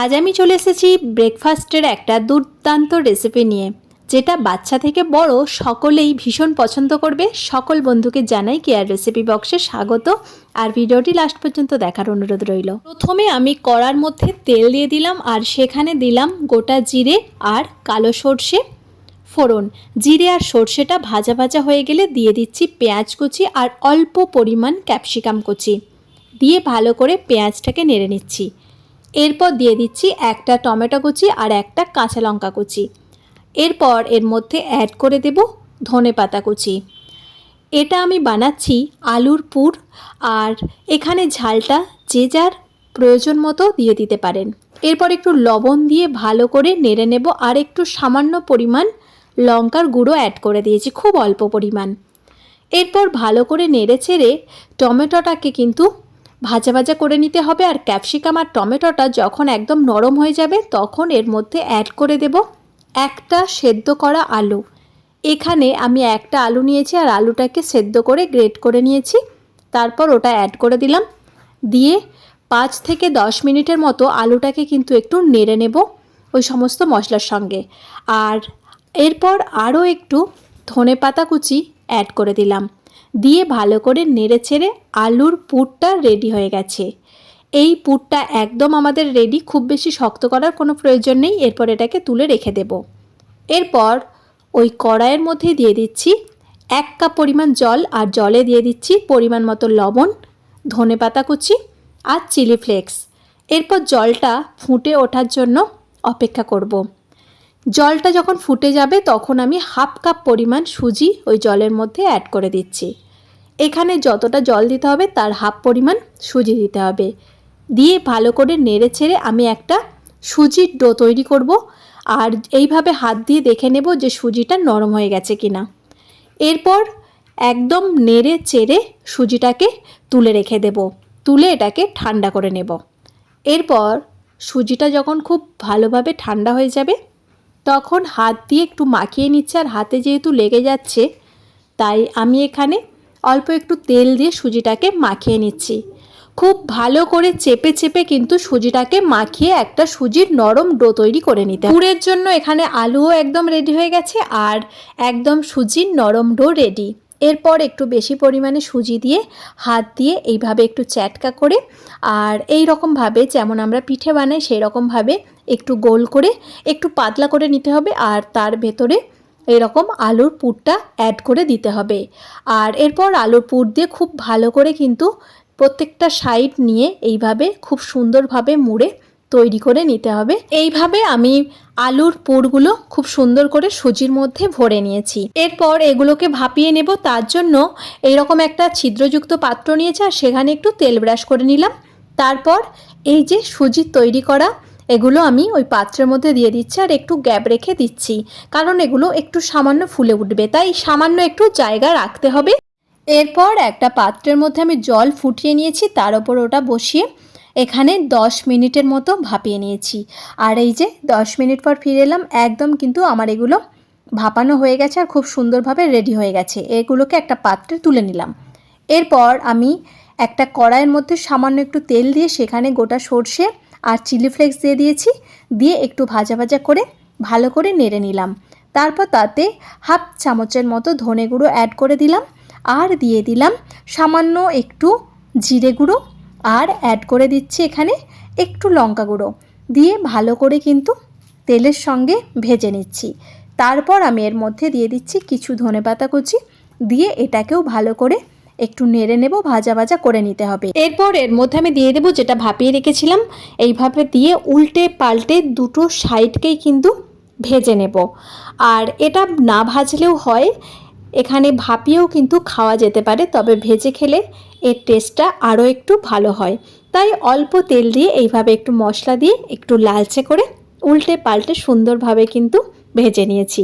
আজ আমি চলে এসেছি ব্রেকফাস্টের একটা দুর্দান্ত রেসিপি নিয়ে, যেটা বাচ্চা থেকে বড় সকলেই ভীষণ পছন্দ করবে। সকল বন্ধুকে জানাই কেয়ার রেসিপি বক্সে স্বাগত। আর ভিডিওটি লাস্ট পর্যন্ত দেখার অনুরোধ রইল। প্রথমে আমি কড়ার মধ্যে তেল দিয়ে দিলাম, আর সেখানে দিলাম গোটা জিরে আর কালো সর্ষে। ফোড়ন, জিরে আর সর্ষেটা ভাজা ভাজা হয়ে গেলে দিয়ে দিচ্ছি পেঁয়াজ কুচি আর অল্প পরিমাণ ক্যাপসিকাম কুচি। দিয়ে ভালো করে পেঁয়াজটাকে নেড়ে নিচ্ছি। এরপর দিয়ে দিচ্ছি একটা টমেটো কুচি আর একটা কাঁচা লঙ্কা কুচি। এরপর এর মধ্যে অ্যাড করে দেব ধনে পাতা কুচি। এটা আমি বানাচ্ছি আলুর পুর আর এখানে ঝালটা যে যার প্রয়োজন মতো দিয়ে দিতে পারেন। এরপর একটু লবণ দিয়ে ভালো করে নেড়ে নেব আর একটু সামান্য পরিমাণ লঙ্কার গুঁড়ো অ্যাড করে দিয়েছি, খুব অল্প পরিমাণ। এরপর ভালো করে নেড়ে ছেড়ে টমেটোটাকে কিন্তু ভাজা ভাজা করে নিতে হবে আর ক্যাপসিকাম আর টমেটোটা যখন একদম নরম হয়ে যাবে তখন এর মধ্যে অ্যাড করে দেব একটা সেদ্ধ করা আলু। এখানে আমি একটা আলু নিয়েছি আর আলুটাকে সেদ্ধ করে গ্রেট করে নিয়েছি। তারপর ওটা অ্যাড করে দিলাম। দিয়ে পাঁচ থেকে দশ মিনিটের মতো আলুটাকে কিন্তু একটু নেড়ে নেব ওই সমস্ত মশলার সঙ্গে। আর এরপর আরও একটু ধনে পাতা কুচি অ্যাড করে দিলাম। দিয়ে ভালো করে নেড়ে ছেড়ে আলুর পুরটা রেডি হয়ে গেছে। এই পুরটা একদম আমাদের রেডি খুব বেশি শক্ত করার কোনো প্রয়োজন নেই, এরপর এটাকে তুলে রেখে দেব। এরপর ওই কড়াইয়ের মধ্যে দিয়ে দিচ্ছি এক কাপ পরিমাণ জল, আর জলে দিয়ে দিচ্ছি পরিমাণ মতো লবণ, ধনে পাতা কুচি, আর চিলি ফ্লেক্স। এরপর জলটা ফুটে ওঠার জন্য অপেক্ষা করব। জলটা যখন ফুটে যাবে, তখন আমি হাফ কাপ পরিমাণ সুজি ওই জলের মধ্যে অ্যাড করে দিচ্ছি। এখানে যতটা জল দিতে হবে, তার হাফ পরিমাণ সুজি দিতে হবে। দিয়ে ভালো করে নেড়ে ছেড়ে আমি একটা সুজির ডো তৈরি করব। আর এইভাবে হাত দিয়ে দেখে নেব যে সুজিটা নরম হয়ে গেছে কিনা। এরপর একদম নেড়ে চেড়ে সুজিটাকে তুলে রেখে দেব। তুলে এটাকে ঠান্ডা করে নেব। এরপর সুজিটা যখন খুব ভালোভাবে ঠান্ডা হয়ে যাবে, তখন হাত দিয়ে একটু মাখিয়ে নিচ্ছে। আর হাতে যেহেতু লেগে যাচ্ছে, তাই আমি এখানে অল্প একটু তেল দিয়ে সুজিটাকে মাখিয়ে নিচ্ছি। খুব ভালো করে চেপে চেপে কিন্তু সুজিটাকে মাখিয়ে একটা সুজির নরম ডো তৈরি করে নিতে পুরের জন্য এখানে আলুও একদম রেডি হয়ে গেছে আর একদম সুজির নরম ডো রেডি এরপর একটু বেশি পরিমাণে সুজি দিয়ে হাত দিয়ে এইভাবে একটু চ্যাটকা করে আর এই রকমভাবে যেমন আমরা পিঠে বানাই সেই রকমভাবে একটু গোল করে একটু পাতলা করে নিতে হবে আর তার ভেতরে এরকম আলুর পুরটা অ্যাড করে দিতে হবে। আর এরপর আলুর পুর দিয়ে খুব ভালো করে কিন্তু প্রত্যেকটা সাইড নিয়ে এইভাবে খুব সুন্দরভাবে মুড়ে তৈরি করে নিতে হবে। এইভাবে আমি আলুর পুরগুলো খুব সুন্দর করে সুজির মধ্যে ভরে নিয়েছি। এরপর এগুলোকে ভাপিয়ে নেব। তার জন্য এইরকম একটা ছিদ্রযুক্ত পাত্র নিয়েছি আর সেখানে একটু তেল ব্রাশ করে নিলাম। তারপর এই যে সুজির তৈরি করা এগুলো আমি ওই পাত্রের মধ্যে দিয়ে দিচ্ছি আর একটু গ্যাপ রেখে দিচ্ছি। কারণ এগুলো একটু সামান্য ফুলে উঠবে। তাই সামান্য একটু জায়গা রাখতে হবে। এরপর একটা পাত্রের মধ্যে আমি জল ফুটিয়ে নিয়েছি, তার ওপর ওটা বসিয়ে এখানে দশ মিনিটের মতো ভাপিয়ে নিয়েছি। আর এই যে দশ মিনিট পর ফিরে এলাম, একদম কিন্তু আমার এগুলো ভাপানো হয়ে গেছে আর খুব সুন্দরভাবে রেডি হয়ে গেছে। এগুলোকে একটা পাত্রে তুলে নিলাম। এরপর আমি একটা কড়াইয়ের মধ্যে সামান্য একটু তেল দিয়ে সেখানে গোটা সর্ষে আর চিলি ফ্লেক্স দিয়ে দিয়েছি, দিয়ে একটু ভাজা ভাজা করে ভালো করে নেড়ে নিলাম। তারপর তাতে হাফ চামচের মতো ধনে গুঁড়ো অ্যাড করে দিলাম আর দিয়ে দিলাম সামান্য একটু জিরে গুঁড়ো আর অ্যাড করে দিচ্ছি এখানে একটু লঙ্কা গুঁড়ো। দিয়ে ভালো করে কিন্তু তেলের সঙ্গে ভেজে নিচ্ছি। তারপর আমি এর মধ্যে দিয়ে দিচ্ছি কিছু ধনে পাতা কুচি, দিয়ে এটাকেও ভালো করে একটু নেড়ে নেব, ভাজা ভাজা করে নিতে হবে। এরপর এর মধ্যে আমি দিয়ে দেবো যেটা ভাপিয়ে রেখেছিলাম, এইভাবে দিয়ে উল্টে পাল্টে দুটো সাইডকেই কিন্তু ভেজে নেব। আর এটা না ভাজলেও হয়, এখানে ভাপিয়েও কিন্তু খাওয়া যেতে পারে, তবে ভেজে খেলে এর টেস্টটা আরও একটু ভালো হয়। তাই অল্প তেল দিয়ে এইভাবে একটু মশলা দিয়ে একটু লালচে করে উল্টে পাল্টে সুন্দরভাবে কিন্তু ভেজে নিয়েছি।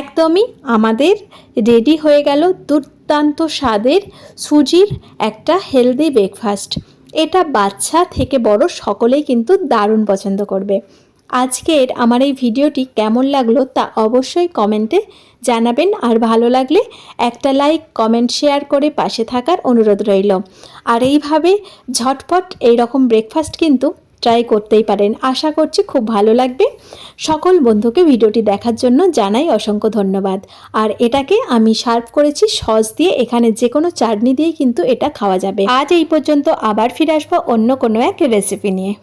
একদমই আমাদের রেডি হয়ে গেল দুর্দান্ত স্বাদের সুজির একটা হেলদি ব্রেকফাস্ট এটা বাচ্চা থেকে বড় সকলেই কিন্তু দারুণ পছন্দ করবে। আজকের আমার এই ভিডিওটি কেমন লাগল তা অবশ্যই কমেন্টে জানাবেন। আর ভালো লাগলে একটা লাইক কমেন্ট শেয়ার করে পাশে থাকার অনুরোধ রইল। আর এইভাবে ঝটপট এই রকম ব্রেকফাস্ট কিন্তু ট্রাই করতেই পারেন। আশা করছি খুব ভালো লাগবে। সকল বন্ধুকে ভিডিওটি দেখার জন্য জানাই অসংখ্য ধন্যবাদ। আর এটাকে আমি সার্ভ করেছি সস দিয়ে, এখানে যে কোনো চাটনি দিয়ে কিন্তু এটা খাওয়া যাবে। আজ এই পর্যন্ত আবার ফিরে আসব অন্য কোনো এক রেসিপি নিয়ে।